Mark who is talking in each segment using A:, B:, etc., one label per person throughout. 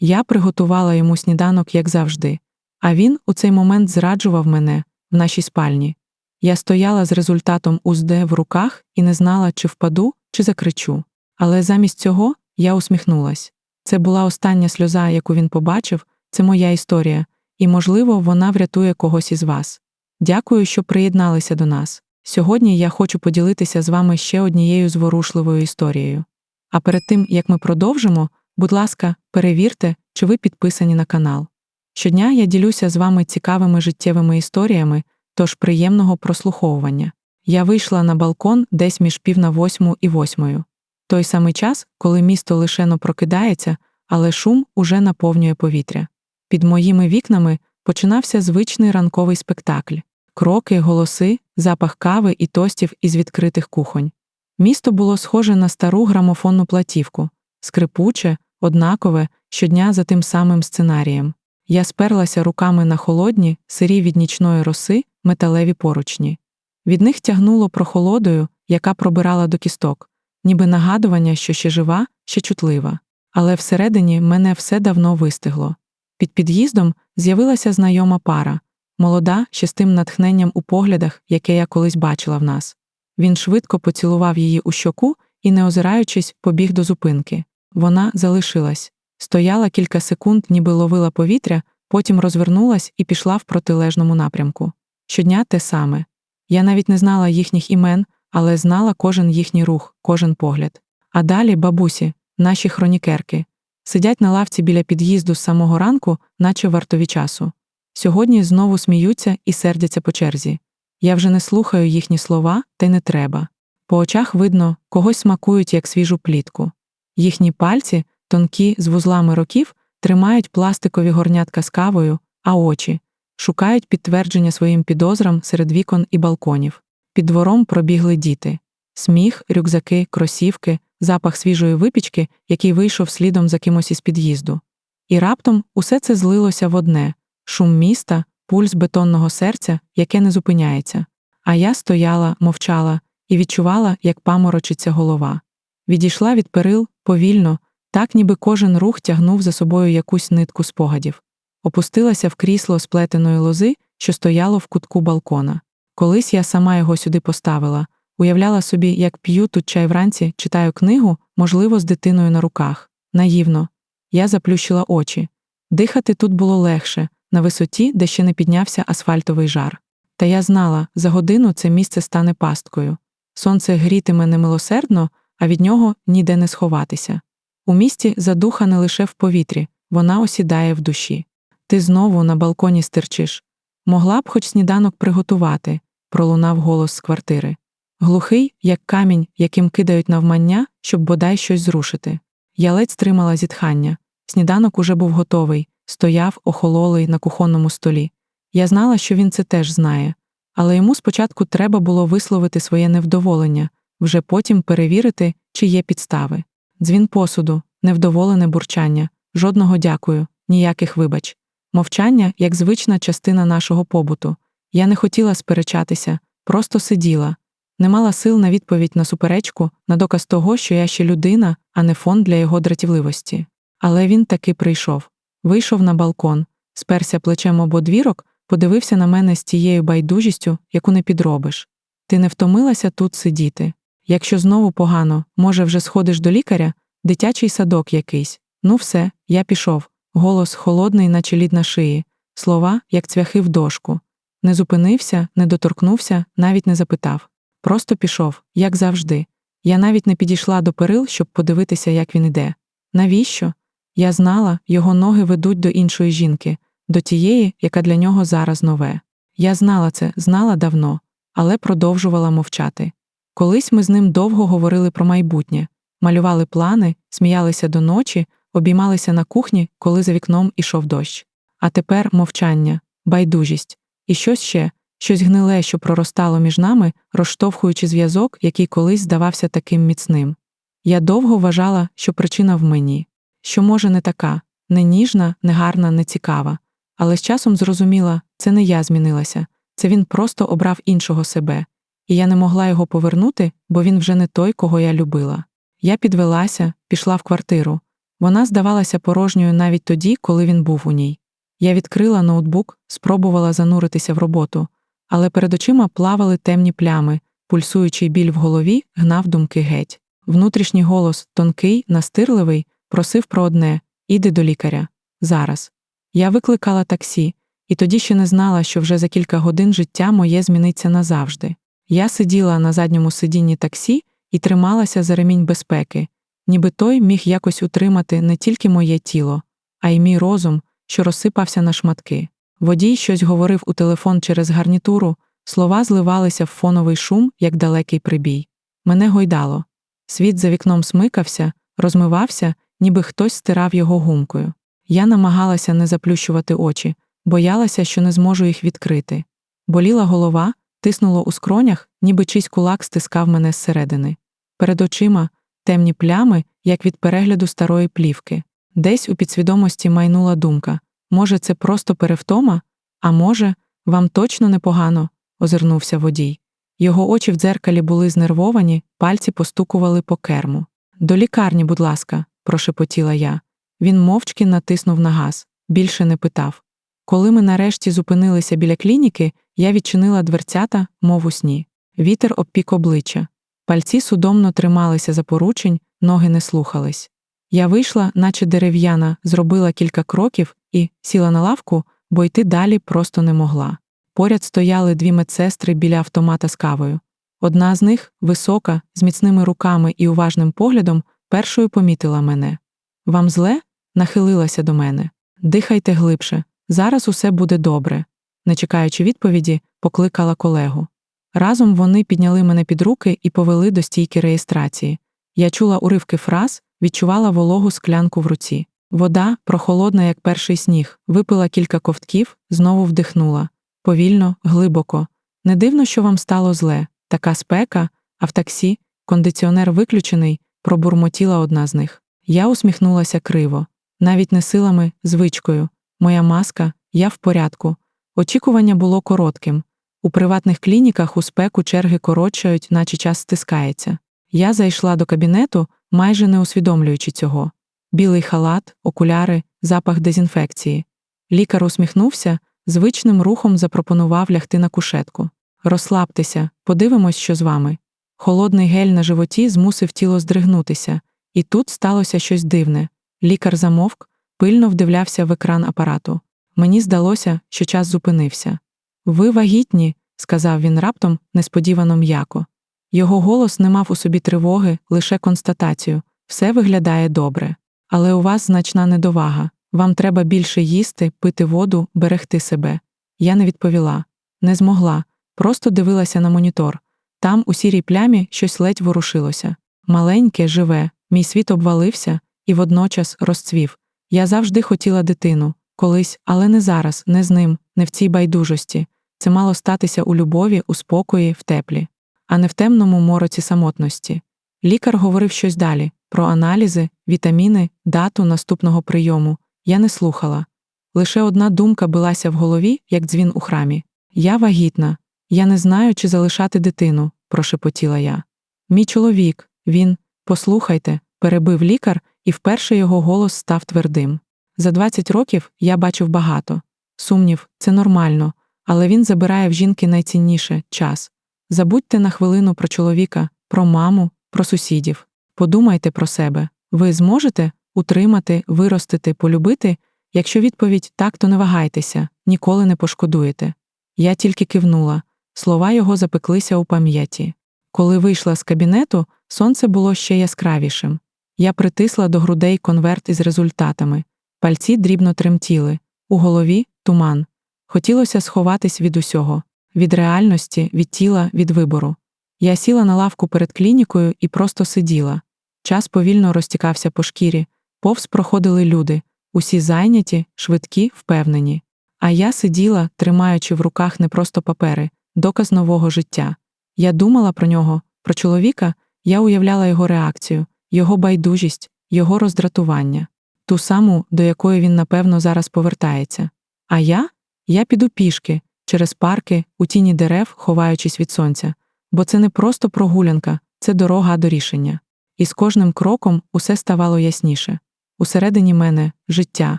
A: Я приготувала йому сніданок, як завжди, а він у цей момент зраджував мене в нашій спальні. Я стояла з результатом УЗД в руках і не знала, чи впаду, чи закричу. Але замість цього я усміхнулась. Це була остання сльоза, яку він побачив, це моя історія, і, можливо, вона врятує когось із вас. Дякую, що приєдналися до нас. Сьогодні я хочу поділитися з вами ще однією зворушливою історією. А перед тим, як ми продовжимо, будь ласка, перевірте, чи ви підписані на канал. Щодня я ділюся з вами цікавими життєвими історіями, тож приємного прослуховування. Я вийшла на балкон десь між пів на восьму і восьмою. Той самий час, коли місто лишено прокидається, але шум уже наповнює повітря. Під моїми вікнами починався звичний ранковий спектакль кроки, голоси, запах кави і тостів із відкритих кухонь. Місто було схоже на стару грамофонну платівку, скрипуче, однакове, щодня за тим самим сценарієм. Я сперлася руками на холодні, сирі від нічної роси, металеві поручні. Від них тягнуло прохолодою, яка пробирала до кісток, ніби нагадування, що ще жива, ще чутлива. Але всередині мене все давно вистигло. Під під'їздом з'явилася знайома пара, молода, ще з тим натхненням у поглядах, яке я колись бачила в нас. Він швидко поцілував її у щоку і, не озираючись, побіг до зупинки. Вона залишилась, стояла кілька секунд, ніби ловила повітря, потім розвернулась і пішла в протилежному напрямку. Щодня те саме. Я навіть не знала їхніх імен, але знала кожен їхній рух, кожен погляд. А далі бабусі, наші хронікерки, сидять на лавці біля під'їзду з самого ранку, наче вартові часу. Сьогодні знову сміються і сердяться по черзі. Я вже не слухаю їхні слова, та й не треба. По очах видно, когось смакують як свіжу плітку. Їхні пальці, тонкі, з вузлами років, тримають пластикові горнятка з кавою, а очі шукають підтвердження своїм підозрам серед вікон і балконів. Під двором пробігли діти. Сміх, рюкзаки, кросівки, запах свіжої випічки, який вийшов слідом за кимось із під'їзду. І раптом усе це злилося в одне шум міста, пульс бетонного серця, яке не зупиняється. А я стояла, мовчала і відчувала, як паморочиться голова. Відійшла від перил повільно, так ніби кожен рух тягнув за собою якусь нитку спогадів, опустилася в крісло сплетеної лози, що стояло в кутку балкона. Колись я сама його сюди поставила, уявляла собі, як п'ю тут чай вранці, читаю книгу, можливо, з дитиною на руках. Наївно. Я заплющила очі. Дихати тут було легше, на висоті, де ще не піднявся асфальтовий жар. Та я знала, за годину це місце стане пасткою. Сонце грітиме немилосердно, а від нього ніде не сховатися. У місті задуха не лише в повітрі, вона осідає в душі. Ти знову на балконі стерчиш. Могла б хоч сніданок приготувати, пролунав голос з квартири. Глухий, як камінь, яким кидають навмання, щоб бодай щось зрушити. Я ледь стримала зітхання. Сніданок уже був готовий, стояв охололий на кухонному столі. Я знала, що він це теж знає, але йому спочатку треба було висловити своє невдоволення, вже потім перевірити, чи є підстави. Дзвін посуду, невдоволене бурчання, жодного дякую, ніяких вибач. Мовчання як звична частина нашого побуту. Я не хотіла сперечатися, просто сиділа, не мала сил на відповідь на суперечку, на доказ того, що я ще людина, а не фон для його дратівливості. Але він таки прийшов. Вийшов на балкон, сперся плечем об одвірок, подивився на мене з тією байдужістю, яку не підробиш. Ти не втомилася тут сидіти. Якщо знову погано, може, вже сходиш до лікаря, дитячий садок якийсь. Ну, все, я пішов. Голос холодний, наче лід на шиї, слова, як цвяхи в дошку. Не зупинився, не доторкнувся, навіть не запитав. Просто пішов, як завжди. Я навіть не підійшла до перил, щоб подивитися, як він іде. Навіщо? Я знала, його ноги ведуть до іншої жінки, до тієї, яка для нього зараз нове. Я знала це, знала давно, але продовжувала мовчати. Колись ми з ним довго говорили про майбутнє, малювали плани, сміялися до ночі, обіймалися на кухні, коли за вікном ішов дощ. А тепер мовчання, байдужість. І щось ще, щось гниле, що проростало між нами, розштовхуючи зв'язок, який колись здавався таким міцним. Я довго вважала, що причина в мені, що, може, не така, не ніжна, не гарна, не цікава, але з часом зрозуміла, це не я змінилася, це він просто обрав іншого себе, і я не могла його повернути, бо він вже не той, кого я любила. Я підвелася, пішла в квартиру. Вона здавалася порожньою навіть тоді, коли він був у ній. Я відкрила ноутбук, спробувала зануритися в роботу, але перед очима плавали темні плями, пульсуючий біль в голові гнав думки геть. Внутрішній голос, тонкий, настирливий, просив про одне іди до лікаря. Зараз. Я викликала таксі, і тоді ще не знала, що вже за кілька годин життя моє зміниться назавжди. Я сиділа на задньому сидінні таксі і трималася за ремінь безпеки, ніби той міг якось утримати не тільки моє тіло, а й мій розум, що розсипався на шматки. Водій щось говорив у телефон через гарнітуру, слова зливалися в фоновий шум, як далекий прибій. Мене гойдало. Світ за вікном смикався, розмивався, ніби хтось стирав його гумкою. Я намагалася не заплющувати очі, боялася, що не зможу їх відкрити. Боліла голова, тиснуло у скронях, ніби чийсь кулак стискав мене зсередини. Перед очима темні плями, як від перегляду старої плівки. Десь у підсвідомості майнула думка може, це просто перевтома, а може, вам точно непогано, озирнувся водій. Його очі в дзеркалі були знервовані, пальці постукували по керму. До лікарні, будь ласка, прошепотіла я. Він мовчки натиснув на газ, більше не питав. Коли ми нарешті зупинилися біля клініки, я відчинила дверцята, мов у сні. Вітер обпік обличчя. Пальці судомно трималися за поручень, ноги не слухались. Я вийшла, наче дерев'яна, зробила кілька кроків і сіла на лавку, бо йти далі просто не могла. Поряд стояли дві медсестри біля автомата з кавою. Одна з них, висока, з міцними руками і уважним поглядом, першою помітила мене. Вам зле? нахилилася до мене. Дихайте глибше, зараз усе буде добре. Не чекаючи відповіді, покликала колегу. Разом вони підняли мене під руки і повели до стійки реєстрації. Я чула уривки фраз, відчувала вологу склянку в руці. Вода, прохолодна, як перший сніг, випила кілька ковтків, знову вдихнула. Повільно, глибоко. Не дивно, що вам стало зле. Така спека, а в таксі, кондиціонер виключений, пробурмотіла одна з них. Я усміхнулася криво, навіть не силами, звичкою. Моя маска, я в порядку. Очікування було коротким. У приватних клініках у спеку черги коротшають, наче час стискається. Я зайшла до кабінету, майже не усвідомлюючи цього. Білий халат, окуляри, запах дезінфекції. Лікар усміхнувся, звичним рухом запропонував лягти на кушетку. Розслабтеся, подивимось, що з вами. Холодний гель на животі змусив тіло здригнутися, і тут сталося щось дивне. Лікар замовк, пильно вдивлявся в екран апарату. Мені здалося, що час зупинився. Ви вагітні, сказав він раптом, несподівано м'яко. Його голос не мав у собі тривоги, лише констатацію все виглядає добре. Але у вас значна недовага. Вам треба більше їсти, пити воду, берегти себе. Я не відповіла, не змогла, просто дивилася на монітор. Там, у сірій плямі, щось ледь ворушилося. Маленьке, живе, мій світ обвалився і водночас розцвів. Я завжди хотіла дитину, колись, але не зараз, не з ним, не в цій байдужості. Це мало статися у любові, у спокої, в теплі, а не в темному мороці самотності. Лікар говорив щось далі про аналізи, вітаміни, дату наступного прийому. Я не слухала. Лише одна думка билася в голові, як дзвін у храмі. Я вагітна, я не знаю, чи залишати дитину, прошепотіла я. Мій чоловік, він, послухайте, перебив лікар, і вперше його голос став твердим. За 20 років я бачив багато. Сумнів, це нормально, але він забирає в жінки найцінніше час. Забудьте на хвилину про чоловіка, про маму, про сусідів. Подумайте про себе. Ви зможете утримати, виростити, полюбити? Якщо відповідь так, то не вагайтеся, ніколи не пошкодуєте. Я тільки кивнула, слова його запеклися у пам'яті. Коли вийшла з кабінету, сонце було ще яскравішим. Я притисла до грудей конверт із результатами, пальці дрібно тремтіли, у голові туман. Хотілося сховатись від усього, від реальності, від тіла, від вибору. Я сіла на лавку перед клінікою і просто сиділа. Час повільно розтікався по шкірі, повз проходили люди, усі зайняті, швидкі, впевнені. А я сиділа, тримаючи в руках не просто папери, доказ нового життя. Я думала про нього, про чоловіка, я уявляла його реакцію, його байдужість, його роздратування, ту саму, до якої він, напевно, зараз повертається. А я? Я піду пішки, через парки, у тіні дерев, ховаючись від сонця, бо це не просто прогулянка, це дорога до рішення. І з кожним кроком усе ставало ясніше. Усередині мене життя,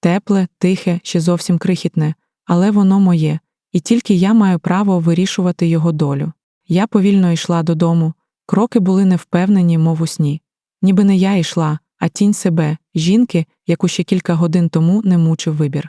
A: тепле, тихе, ще зовсім крихітне, але воно моє, і тільки я маю право вирішувати його долю. Я повільно йшла додому, кроки були невпевнені, мов у сні. Ніби не я йшла, а тінь себе, жінки, яку ще кілька годин тому не мучив вибір.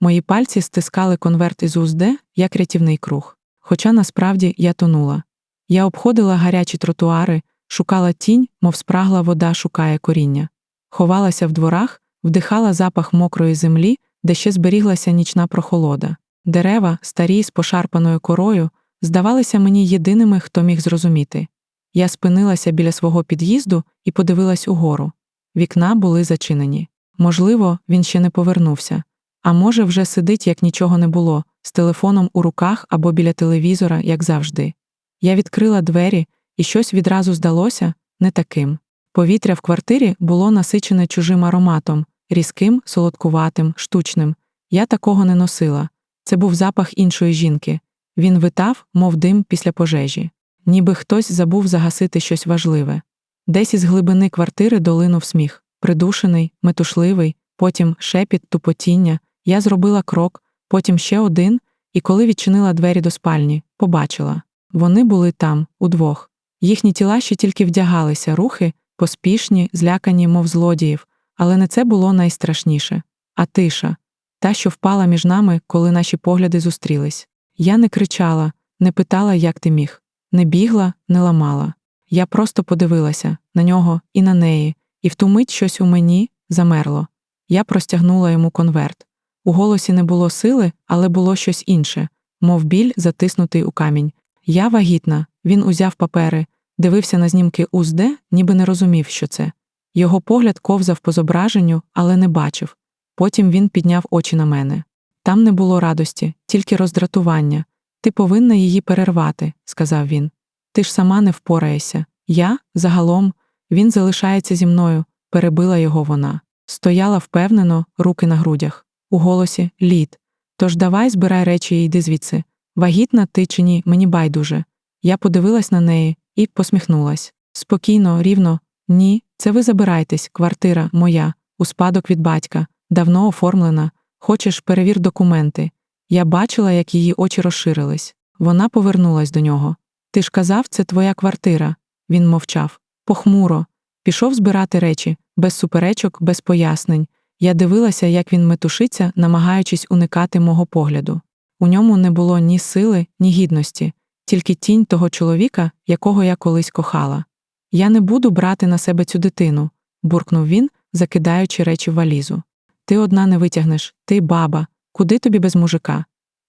A: Мої пальці стискали конверт із УЗД, як рятівний круг. Хоча насправді я тонула. Я обходила гарячі тротуари, шукала тінь, мов спрагла вода шукає коріння. Ховалася в дворах, вдихала запах мокрої землі, де ще зберіглася нічна прохолода. Дерева, старі з пошарпаною корою, здавалися мені єдиними, хто міг зрозуміти. Я спинилася біля свого під'їзду і подивилась угору. Вікна були зачинені. Можливо, він ще не повернувся. А може, вже сидить, як нічого не було, з телефоном у руках або біля телевізора, як завжди. Я відкрила двері, і щось відразу здалося не таким. Повітря в квартирі було насичене чужим ароматом, різким, солодкуватим, штучним. Я такого не носила. Це був запах іншої жінки. Він витав, мов дим після пожежі. Ніби хтось забув загасити щось важливе. Десь із глибини квартири долинув сміх, придушений, метушливий, потім шепіт, тупотіння. Я зробила крок, потім ще один, і коли відчинила двері до спальні, побачила. Вони були там, удвох. Їхні тіла ще тільки вдягалися, рухи, поспішні, злякані, мов злодіїв, але не це було найстрашніше, а тиша, та, що впала між нами, коли наші погляди зустрілись. Я не кричала, не питала, як ти міг, не бігла, не ламала. Я просто подивилася на нього і на неї, і в ту мить щось у мені замерло. Я простягнула йому конверт. У голосі не було сили, але було щось інше, мов біль, затиснутий у камінь. Я вагітна, він узяв папери, дивився на знімки УЗД, ніби не розумів, що це. Його погляд ковзав по зображенню, але не бачив. Потім він підняв очі на мене. Там не було радості, тільки роздратування. Ти повинна її перервати, сказав він. Ти ж сама не впораєшся. Я, загалом, він залишається зі мною, перебила його вона. Стояла впевнено, руки на грудях. У голосі лід. Тож давай збирай речі і йди звідси. Вагітна ти чи ні, мені байдуже. Я подивилась на неї і посміхнулась. Спокійно, рівно, ні, це ви забирайтесь, квартира моя, у спадок від батька, давно оформлена. Хочеш, перевір документи. Я бачила, як її очі розширились. Вона повернулась до нього. Ти ж казав, це твоя квартира. Він мовчав. Похмуро. Пішов збирати речі, без суперечок, без пояснень. Я дивилася, як він метушиться, намагаючись уникати мого погляду. У ньому не було ні сили, ні гідності, тільки тінь того чоловіка, якого я колись кохала. Я не буду брати на себе цю дитину, буркнув він, закидаючи речі в валізу. Ти одна не витягнеш, ти баба, куди тобі без мужика?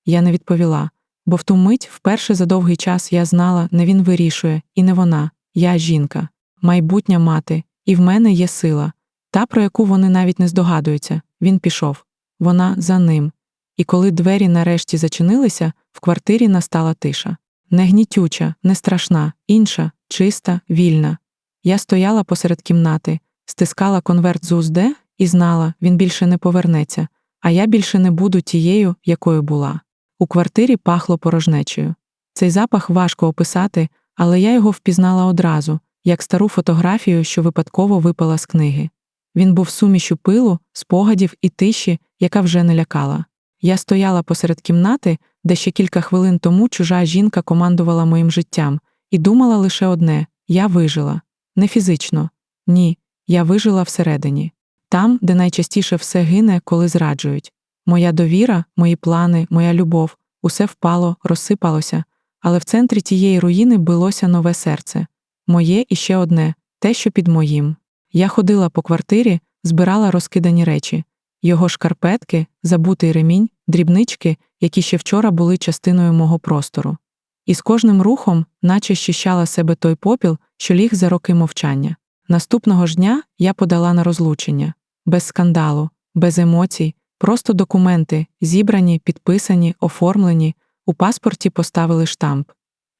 A: Я не відповіла, бо в ту мить, вперше за довгий час, я знала, не він вирішує, і не вона, я жінка, майбутня мати, і в мене є сила, та, про яку вони навіть не здогадуються. Він пішов, вона за ним. І коли двері нарешті зачинилися, в квартирі настала тиша. Не гнітюча, не страшна, інша, чиста, вільна. Я стояла посеред кімнати, стискала конверт з УЗД і знала, він більше не повернеться, а я більше не буду тією, якою була. У квартирі пахло порожнечею. Цей запах важко описати, але я його впізнала одразу, як стару фотографію, що випадково випала з книги. Він був сумішю пилу, спогадів і тиші, яка вже не лякала. Я стояла посеред кімнати, де ще кілька хвилин тому чужа жінка командувала моїм життям, і думала лише одне я вижила. Не фізично. Ні, я вижила всередині. Там, де найчастіше все гине, коли зраджують. Моя довіра, мої плани, моя любов, усе впало, розсипалося, але в центрі тієї руїни билося нове серце моє і ще одне те, що під моїм. Я ходила по квартирі, збирала розкидані речі, його шкарпетки, забутий ремінь, дрібнички, які ще вчора були частиною мого простору. І з кожним рухом, наче щищала себе той попіл, що ліг за роки мовчання. Наступного ж дня я подала на розлучення без скандалу, без емоцій, просто документи, зібрані, підписані, оформлені, у паспорті поставили штамп.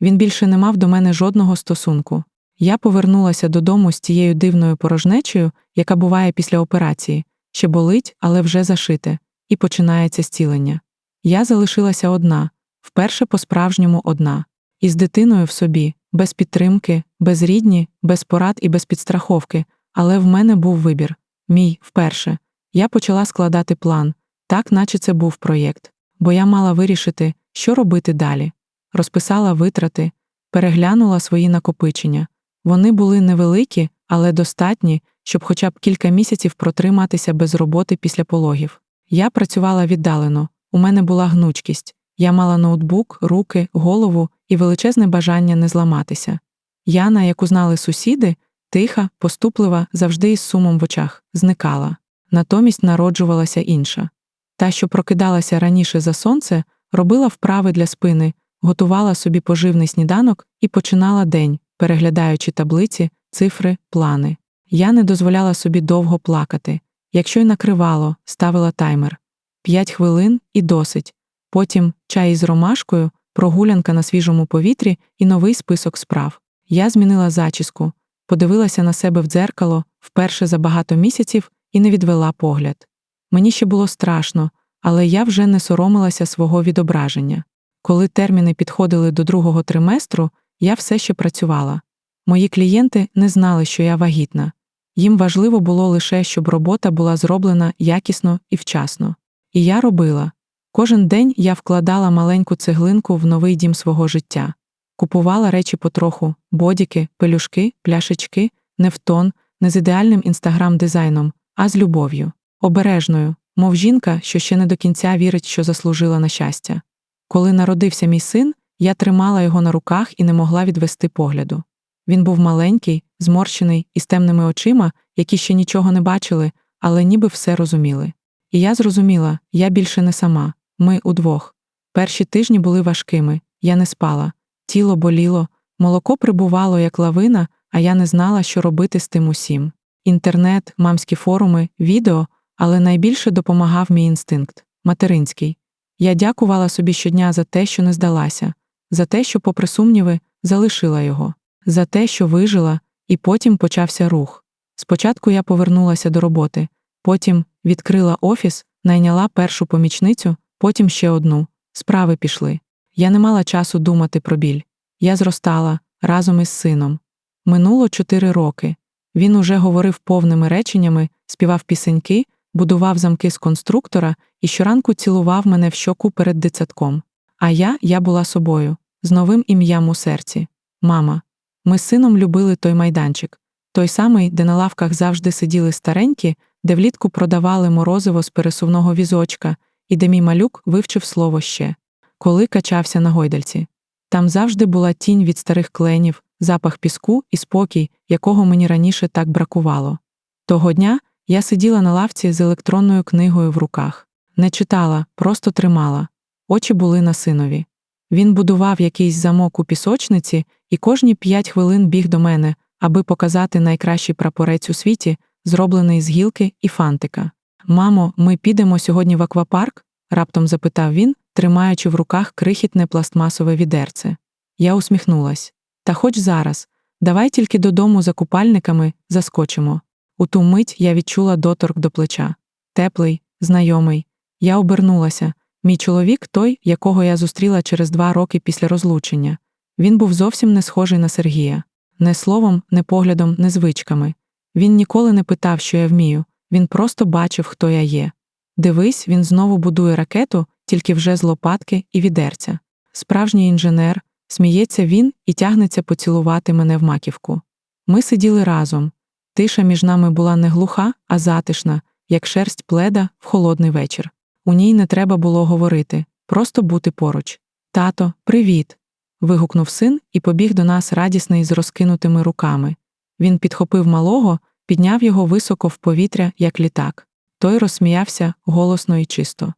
A: Він більше не мав до мене жодного стосунку. Я повернулася додому з тією дивною порожнечею, яка буває після операції, ще болить, але вже зашите, і починається зцілення. Я залишилася одна, вперше по-справжньому одна, із дитиною в собі, без підтримки, без рідні, без порад і без підстраховки, але в мене був вибір Мій вперше. Я почала складати план, так наче це був проєкт, бо я мала вирішити, що робити далі. Розписала витрати, переглянула свої накопичення. Вони були невеликі, але достатні, щоб хоча б кілька місяців протриматися без роботи після пологів. Я працювала віддалено, у мене була гнучкість, я мала ноутбук, руки, голову і величезне бажання не зламатися. Яна, яку знали сусіди, тиха, поступлива, завжди із сумом в очах, зникала. Натомість народжувалася інша. Та, що прокидалася раніше за сонце, робила вправи для спини, готувала собі поживний сніданок і починала день, переглядаючи таблиці, цифри, плани. Я не дозволяла собі довго плакати. Якщо й накривало, ставила таймер. П'ять хвилин і досить. Потім чай із ромашкою, прогулянка на свіжому повітрі і новий список справ. Я змінила зачіску, подивилася на себе в дзеркало вперше за багато місяців і не відвела погляд. Мені ще було страшно, але я вже не соромилася свого відображення. Коли терміни підходили до другого триместру, я все ще працювала. Мої клієнти не знали, що я вагітна. Їм важливо було лише, щоб робота була зроблена якісно і вчасно. І я робила. Кожен день я вкладала маленьку цеглинку в новий дім свого життя, купувала речі потроху, бодіки, пелюшки, пляшечки, не в тон, не з ідеальним інстаграм-дизайном, а з любов'ю, обережною, мов жінка, що ще не до кінця вірить, що заслужила на щастя. Коли народився мій син, я тримала його на руках і не могла відвести погляду. Він був маленький, зморщений і з темними очима, які ще нічого не бачили, але ніби все розуміли. І я зрозуміла, я більше не сама, ми удвох. Перші тижні були важкими, я не спала, тіло боліло, молоко прибувало, як лавина, а я не знала, що робити з тим усім. Інтернет, мамські форуми, відео, але найбільше допомагав мій інстинкт материнський. Я дякувала собі щодня за те, що не здалася, за те, що, попри сумніви, залишила його, за те, що вижила, і потім почався рух. Спочатку я повернулася до роботи, потім відкрила офіс, найняла першу помічницю, потім ще одну. Справи пішли. Я не мала часу думати про біль. Я зростала разом із сином. Минуло чотири роки. Він уже говорив повними реченнями, співав пісеньки, будував замки з конструктора і щоранку цілував мене в щоку перед дитсадком. А я, я була собою, з новим ім'ям у серці. Мама. Ми з сином любили той майданчик, той самий, де на лавках завжди сиділи старенькі, де влітку продавали морозиво з пересувного візочка, і де мій малюк вивчив слово ще, коли качався на гойдальці. Там завжди була тінь від старих кленів, запах піску і спокій, якого мені раніше так бракувало. Того дня я сиділа на лавці з електронною книгою в руках, не читала, просто тримала. Очі були на синові. Він будував якийсь замок у пісочниці і кожні п'ять хвилин біг до мене, аби показати найкращий прапорець у світі, зроблений з гілки і фантика. Мамо, ми підемо сьогодні в аквапарк? раптом запитав він, тримаючи в руках крихітне пластмасове відерце. Я усміхнулась. Та хоч зараз, давай тільки додому за купальниками заскочимо. У ту мить я відчула доторк до плеча. Теплий, знайомий. Я обернулася. Мій чоловік той, якого я зустріла через два роки після розлучення. Він був зовсім не схожий на Сергія. Не словом, не поглядом, не звичками. Він ніколи не питав, що я вмію, він просто бачив, хто я є. Дивись, він знову будує ракету, тільки вже з лопатки і відерця. Справжній інженер, сміється він і тягнеться поцілувати мене в маківку. Ми сиділи разом. Тиша між нами була не глуха, а затишна, як шерсть пледа в холодний вечір. У ній не треба було говорити, просто бути поруч. Тато, привіт. вигукнув син і побіг до нас радісний з розкинутими руками. Він підхопив малого, підняв його високо в повітря, як літак. Той розсміявся голосно і чисто.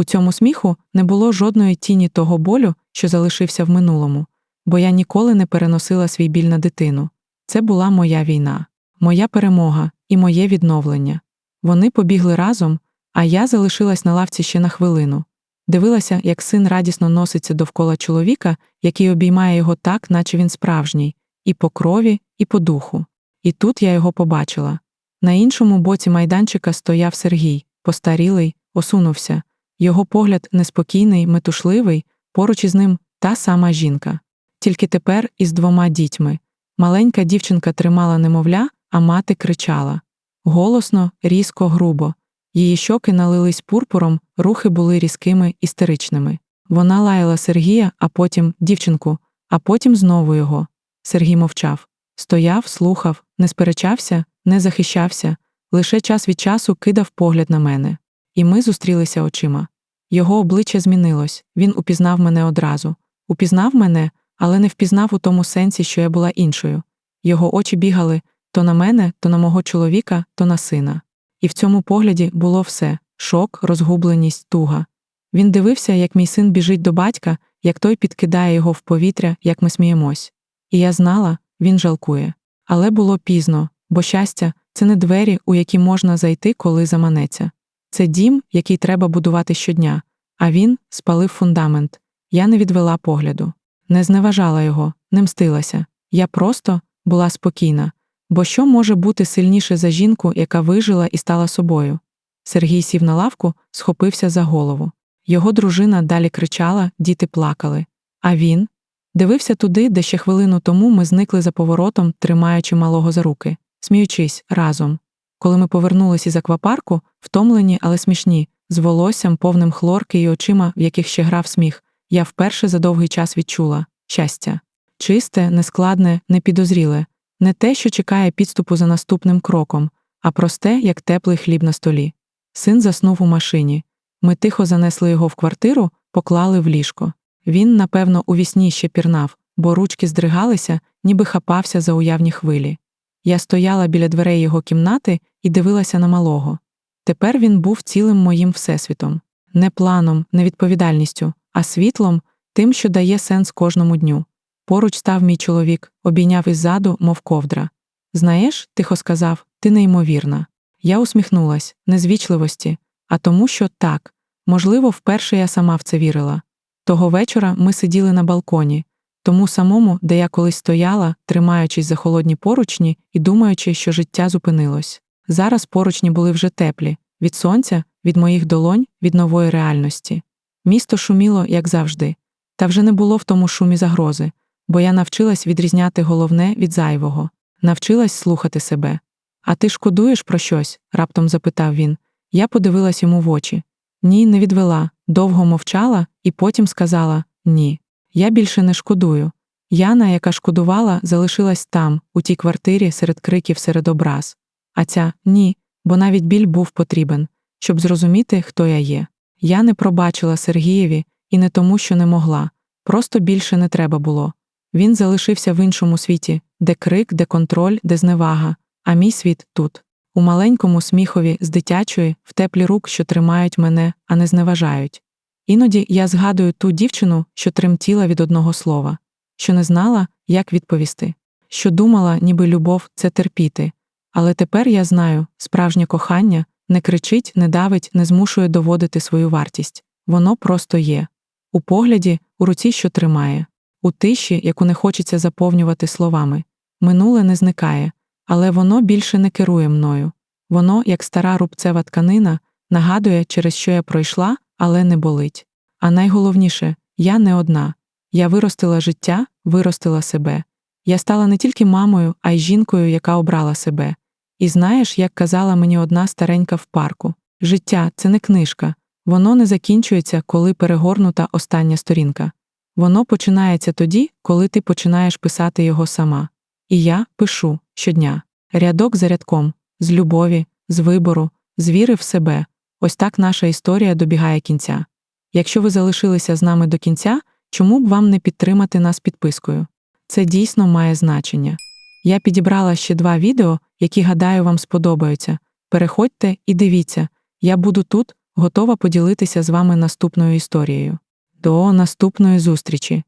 A: У цьому сміху не було жодної тіні того болю, що залишився в минулому, бо я ніколи не переносила свій біль на дитину. Це була моя війна, моя перемога і моє відновлення. Вони побігли разом, а я залишилась на лавці ще на хвилину. Дивилася, як син радісно носиться довкола чоловіка, який обіймає його так, наче він справжній, і по крові, і по духу. І тут я його побачила. На іншому боці майданчика стояв Сергій, постарілий, осунувся. Його погляд неспокійний, метушливий, поруч із ним та сама жінка. Тільки тепер із двома дітьми. Маленька дівчинка тримала немовля, а мати кричала. голосно, різко, грубо. Її щоки налились пурпуром, рухи були різкими, істеричними. Вона лаяла Сергія, а потім дівчинку, а потім знову його. Сергій мовчав. Стояв, слухав, не сперечався, не захищався, лише час від часу кидав погляд на мене. І ми зустрілися очима. Його обличчя змінилось, він упізнав мене одразу. Упізнав мене, але не впізнав у тому сенсі, що я була іншою. Його очі бігали то на мене, то на мого чоловіка, то на сина. І в цьому погляді було все шок, розгубленість, туга. Він дивився, як мій син біжить до батька, як той підкидає його в повітря, як ми сміємось. І я знала, він жалкує. Але було пізно, бо щастя це не двері, у які можна зайти, коли заманеться. Це дім, який треба будувати щодня, а він спалив фундамент. Я не відвела погляду, не зневажала його, не мстилася. Я просто була спокійна. Бо що може бути сильніше за жінку, яка вижила і стала собою? Сергій сів на лавку, схопився за голову. Його дружина далі кричала, діти плакали. А він дивився туди, де ще хвилину тому ми зникли за поворотом, тримаючи малого за руки, сміючись разом. Коли ми повернулись із аквапарку, втомлені, але смішні, з волоссям, повним хлорки і очима, в яких ще грав сміх, я вперше за довгий час відчула щастя. Чисте, нескладне, непідозріле, не те, що чекає підступу за наступним кроком, а просте, як теплий хліб на столі. Син заснув у машині. Ми тихо занесли його в квартиру, поклали в ліжко. Він, напевно, у вісні ще пірнав, бо ручки здригалися, ніби хапався за уявні хвилі. Я стояла біля дверей його кімнати і дивилася на малого. Тепер він був цілим моїм всесвітом, не планом, не відповідальністю, а світлом, тим, що дає сенс кожному дню. Поруч став мій чоловік, обійняв іззаду, мов ковдра. Знаєш, тихо сказав, ти неймовірна. Я усміхнулась, не з вічливості, а тому, що так, можливо, вперше я сама в це вірила. Того вечора ми сиділи на балконі, тому самому, де я колись стояла, тримаючись за холодні поручні і думаючи, що життя зупинилось. Зараз поручні були вже теплі від сонця, від моїх долонь, від нової реальності. Місто шуміло, як завжди, та вже не було в тому шумі загрози бо я навчилась відрізняти головне від зайвого, навчилась слухати себе. А ти шкодуєш про щось? раптом запитав він. Я подивилась йому в очі. Ні, не відвела, довго мовчала і потім сказала ні. Я більше не шкодую. Яна, яка шкодувала, залишилась там, у тій квартирі, серед криків, серед образ. А ця ні, бо навіть біль був потрібен, щоб зрозуміти, хто я є. Я не пробачила Сергієві і не тому, що не могла, просто більше не треба було. Він залишився в іншому світі, де крик, де контроль, де зневага, а мій світ тут, у маленькому сміхові з дитячої, в теплі рук, що тримають мене, а не зневажають. Іноді я згадую ту дівчину, що тремтіла від одного слова, що не знала, як відповісти, що думала, ніби любов це терпіти. Але тепер я знаю, справжнє кохання не кричить, не давить, не змушує доводити свою вартість. Воно просто є. У погляді, у руці, що тримає у тиші, яку не хочеться заповнювати словами. Минуле не зникає, але воно більше не керує мною. Воно, як стара рубцева тканина, нагадує, через що я пройшла, але не болить. А найголовніше, я не одна. Я виростила життя, виростила себе. Я стала не тільки мамою, а й жінкою, яка обрала себе. І знаєш, як казала мені одна старенька в парку життя це не книжка, воно не закінчується, коли перегорнута остання сторінка. Воно починається тоді, коли ти починаєш писати його сама. І я пишу щодня, рядок за рядком, з любові, з вибору, з віри в себе. Ось так наша історія добігає кінця. Якщо ви залишилися з нами до кінця, чому б вам не підтримати нас підпискою? Це дійсно має значення. Я підібрала ще два відео, які, гадаю, вам сподобаються. Переходьте і дивіться, я буду тут, готова поділитися з вами наступною історією. До наступної зустрічі!